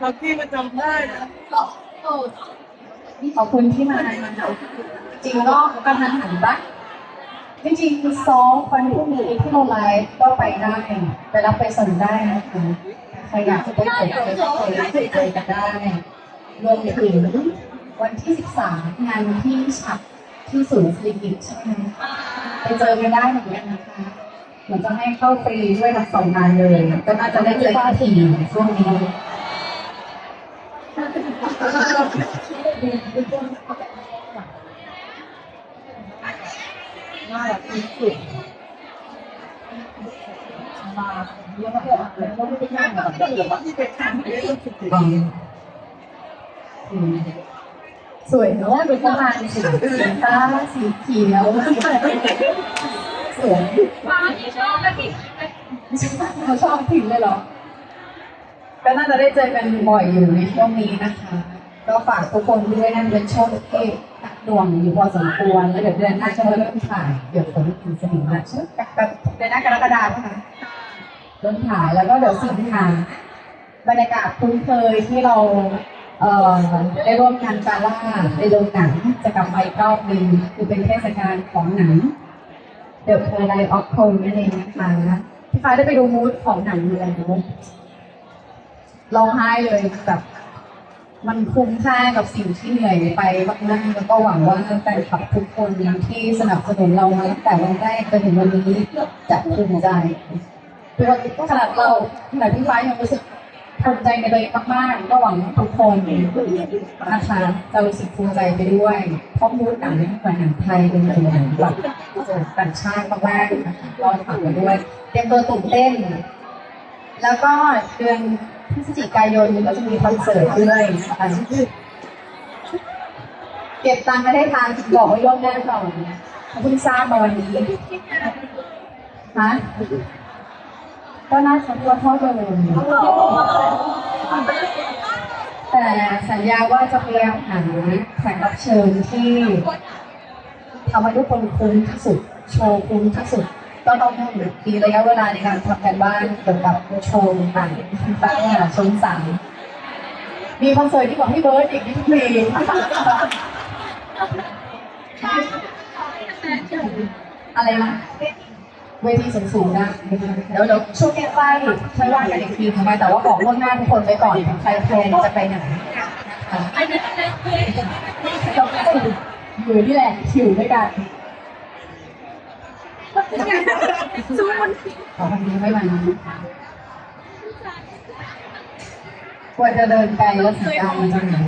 เราที่มันจำได้นะขอบคุณที่มาจริงก็กระทันหันปะจริงๆซ้อมวันพรุ่งนี้ที่เราไลฟ์ก็ไปได้ไปรับไปส่งได้นะคะใครอยากจะไปเจอไปก็ไปเจอกันได้รวมถึงวันที่ 13 งานที่ฉับที่ศูนย์สิริกิตใช่ไหมไปเจอกันได้เหมือนกันนะคะเหมือนจะให้เข้าฟรีด้วยทั้งสองงานเลย ก็น่าจะได้เจอทีช่วงนี้ น่ารักที่สุดมาเยอะมากเลยแล้วก็ไม่ได้นั่งแบบเดี๋ยวที่ไปทำเรื่องสุดสวยเนอะเป็นประมาณสีสีฟ้าสีเขียวสวยฟ้าที่ชอบกินเขาชอบพิมพ์เลยเหรอก็น่าจะได้เจอกันบ่อยอยู่ในช่วงนี้นะคะ ก็ฝากทุกคนด้วยนั่นเป็นช่วงที่หนักหน่วงอยู่พอสมควรแล้วเดี๋ยวเดือนหน้าจะเริ่มถ่ายเดี๋ยวฝนถึงสนิมแล้วใช่ไหมเดือนหน้ากรกฎาคมนะคะเริ่มถ่ายแล้วก็เดี๋ยวสิงหาบรรยากาศคุ้นเคยที่เราเอ่อได้ร่วมงานกาล่าในโรงหนังจะกลับมาอีกรอบหนึ่งคือเป็นเทศกาลของหนัง The Twilight of Cold นั่นเองนะคะพี่ฟ้าได้ไปดูมูดของหนังอยู่แล้วร้องไห้เลยแบบ มันคุ้มค่ากับสิ่งที่เหนื่อยไปมากๆแล้วก็หวังว่าแฟนคลับทุกคนที่สนับสนุนเรามาตั้งแต่วันแรกจนถึงวันนี้จะภูมิใจตัวขนาดเราขนาดพี่ฟ้ายังรู้สึกภูมิใจในตัวเองมากๆก็หวังว่าทุกคนนะคะจะรู้สึกภูมิใจไปด้วยเพราะมูดหนังเหมือนหนังไทยเป็นเหมือนหนังแบบต่างชาติมากๆรอฟังกันด้วยเตรียมตัวตื่นเต้น แล้วก็เดือน พฤศจิกายนก็จะมีคอนเสิร์ตด้วยนะคะเก็บตังค์ไม่ได้ทานบอกไว้ล่วงหน้าก่อนเพิ่งทราบมาวันนี้ฮะก็น่าจะตัวเท่าเดิมแต่สัญญาว่าจะพยายามหาแขกรับเชิญที่ทำให้ทุกคนคุ้มที่สุด โชว์คุ้มที่สุด ก็ต้องมีระยะเวลาในการทำกันบ้านเกี่ยวกับโชว์ต่างๆตั้งแต่ชนสามมีคอนเสิร์ตที่ของพี่เบิร์ดอีกที่ปีอะไรนะเวทีสูงๆนะเดี๋ยวเดี๋ยวช่วงใกล้ๆค่อยว่ากันอีกทีทำไมแต่ว่าบอกล่วงหน้าทุกคนไปก่อนใครแพลนจะไปไหนนะคะเราอยู่นี่แหละอยู่ด้วยกัน ซูมันขอคนนี้ไม่มาควรจะเดินไกลแล้วสัญญาณมันจะเหนื่อย